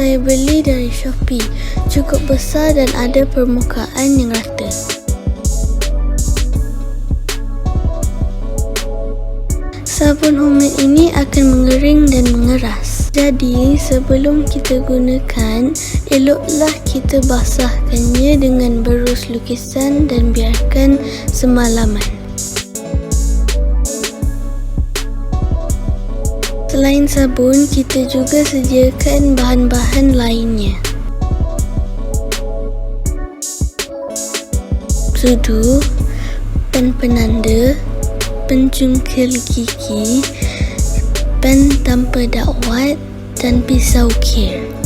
saya beli dari Shopee. Cukup besar dan ada permukaan yang rata. Sabun homemade ini akan mengering dan mengeras. Jadi, sebelum kita gunakan, eloklah kita basahkannya dengan berus lukisan dan biarkan semalaman. Selain sabun, kita juga sediakan bahan-bahan lainnya. Sudu, pen penanda, pencungkil gigi, pen tanpa dakwat dan pisau kir.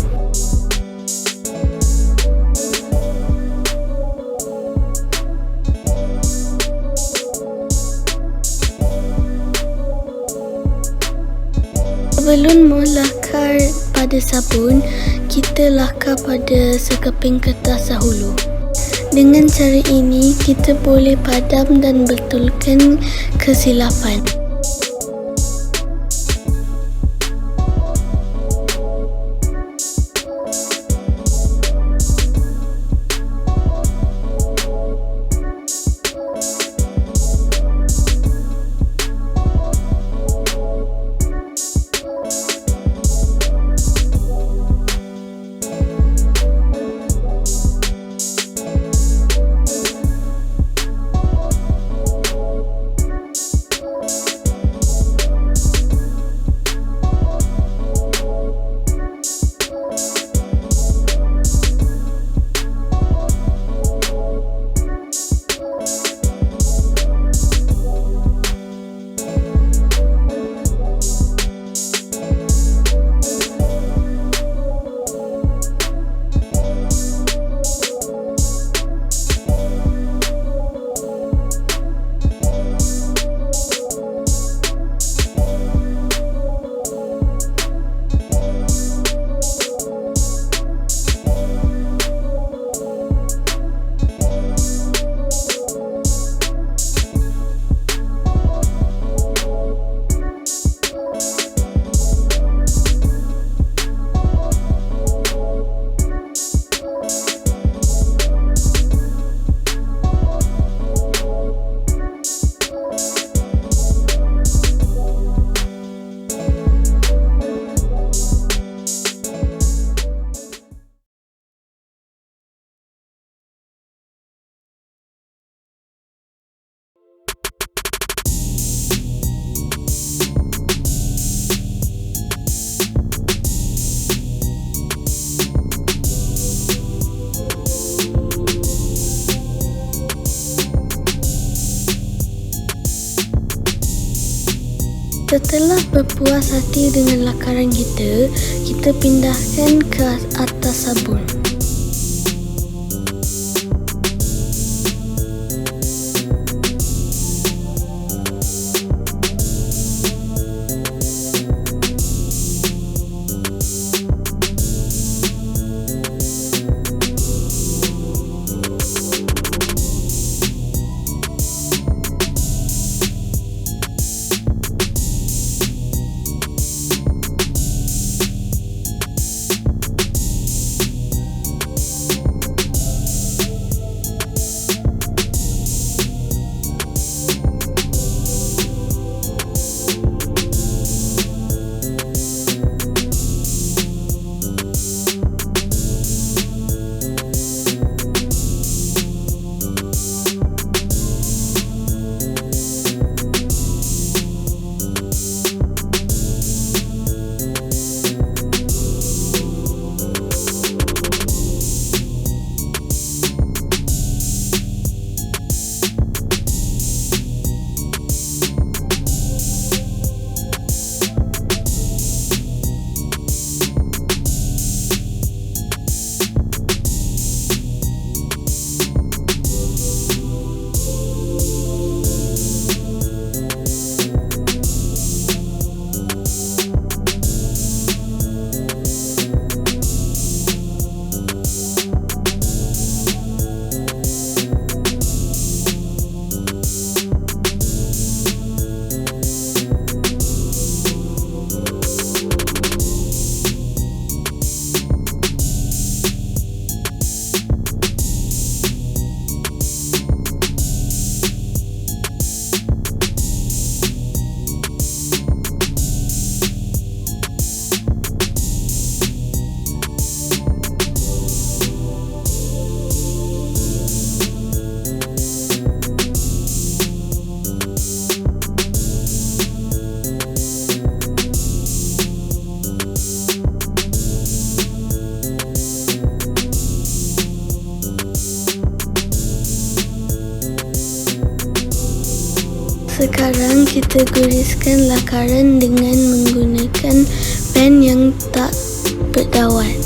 Sebelum melakar pada sabun, kita lakar pada sekeping kertas dahulu. Dengan cara ini, kita boleh padam dan betulkan kesilapan. Setelah berpuas hati dengan lakaran kita, kita pindahkan ke atas sabun. Kita guriskan lakaran dengan menggunakan pen yang tak berdawat.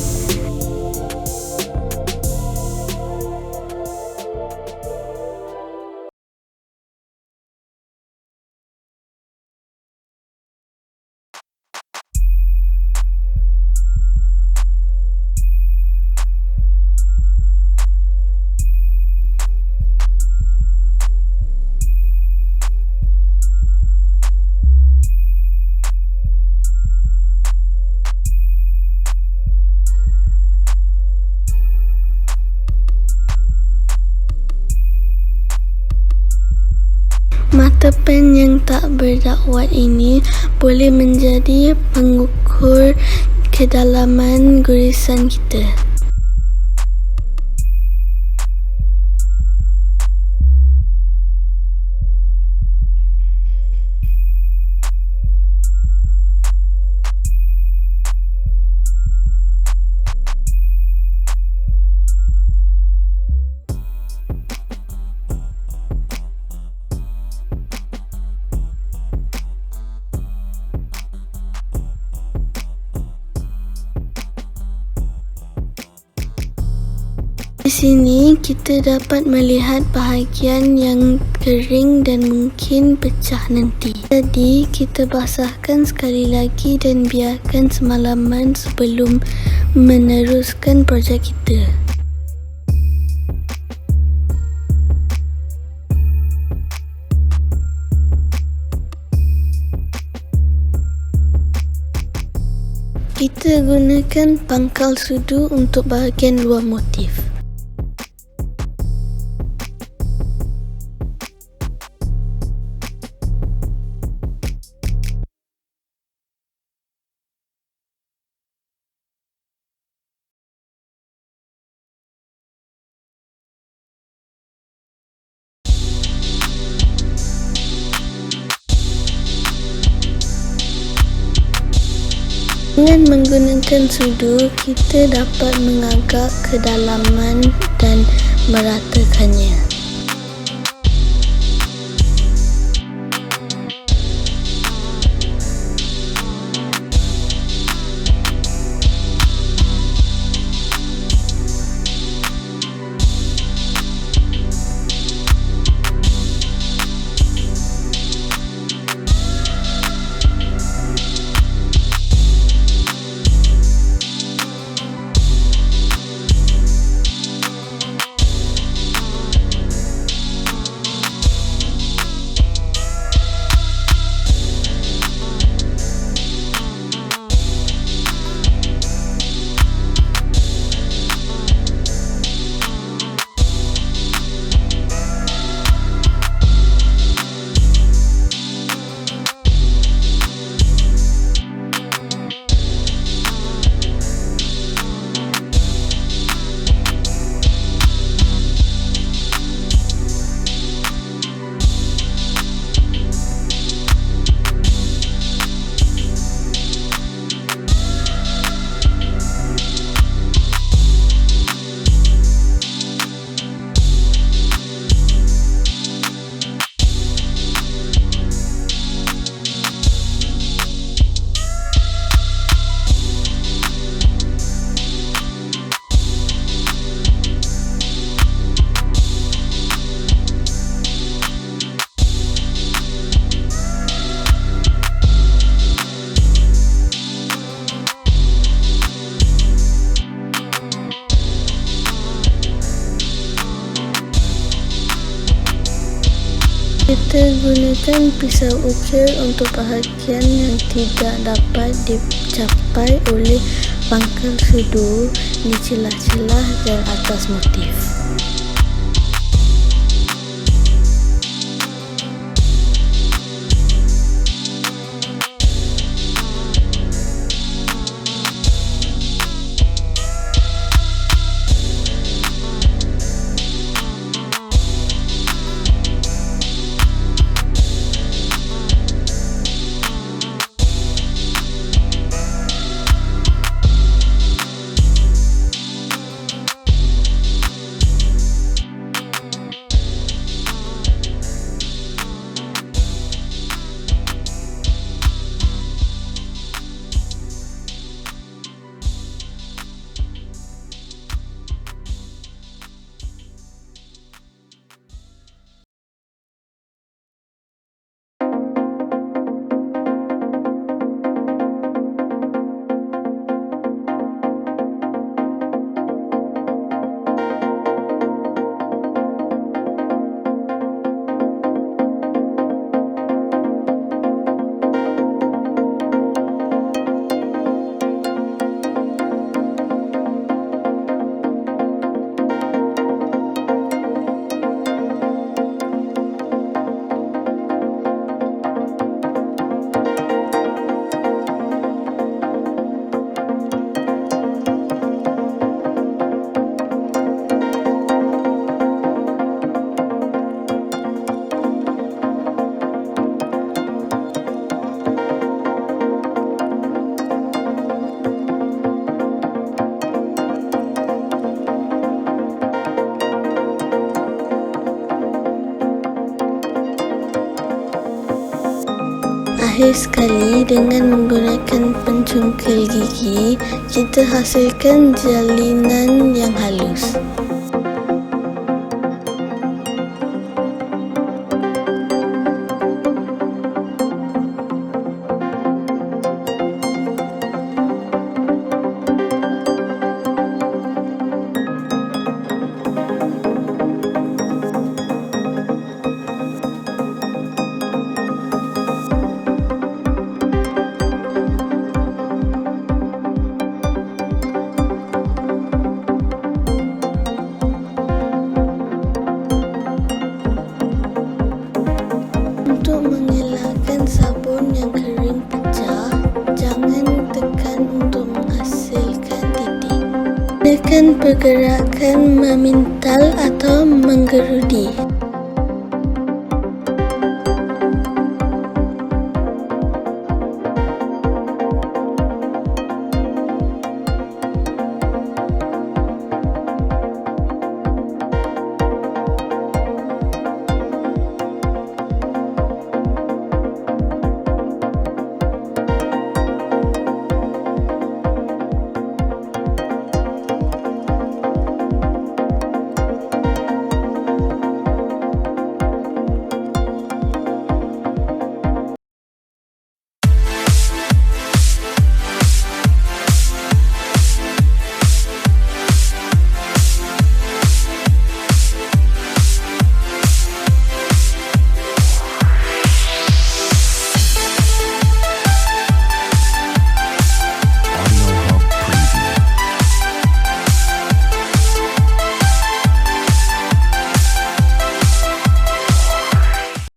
Mata pen yang tak berdakwat ini boleh menjadi pengukur kedalaman gurisan kita. Kita dapat melihat bahagian yang kering dan mungkin pecah nanti. Jadi kita basahkan sekali lagi dan biarkan semalaman sebelum meneruskan projek kita. Kita gunakan pangkal sudu untuk bahagian luar motif. Dengan menggunakan sudu, kita dapat mengagak kedalaman dan meratakannya. Kita gunakan pisau ukir untuk bahagian yang tidak dapat dicapai oleh pangkal sudu di celah-celah dan atas motif. Terakhir sekali dengan menggunakan pencungkil gigi, kita hasilkan jalinan yang halus. Pergerakan memintal atau menggerudi.